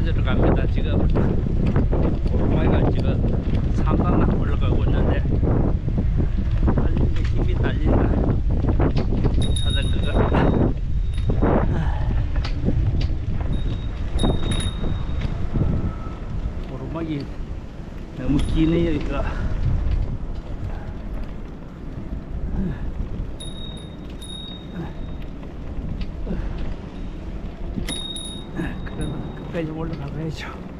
찾으러 갑니다. 지금 오토바이가 지금 산방락 올라가고 있는데 달리는데 힘이 달린다. 자전거가. 오르막이 너무 기네요 이거. 끝까지 올라가 봐야죠.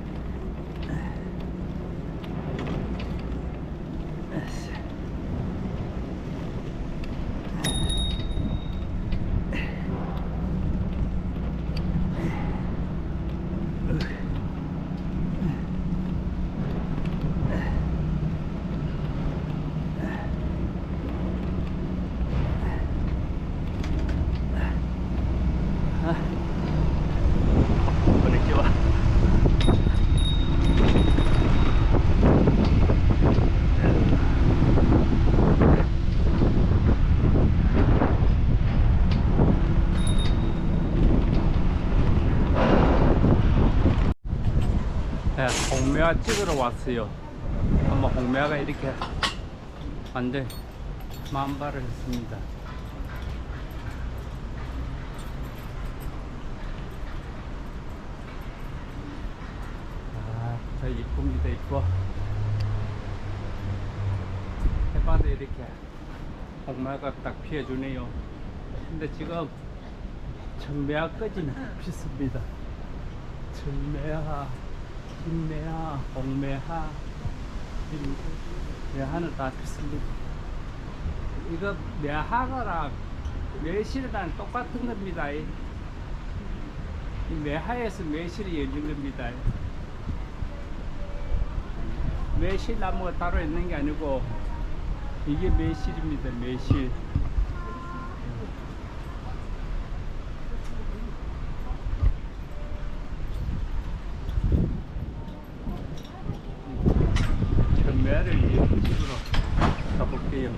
konnichiwa. 네, 홍매화 찍으러 왔어요. 한번 홍매화가 이렇게 완전 만발을 했습니다. 아, 저 이쁩니다, 이뻐. 해바도 이렇게 홍매가 딱 피어주네요. 근데 지금 천매화까지는 피습니다. 천매화, 흰매화, 홍매화, 흰매화는 다 피습니다. 이거 매화가랑 매실이랑 똑같은 겁니다. 이이 매화에서 매실이 열린 겁니다. 매실 나무가 따로 있는 게 아니고 이게 매실입니다. 매실. 외를 이쪽으로 가볼게요.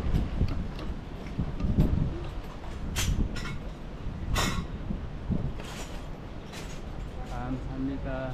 감사합니다.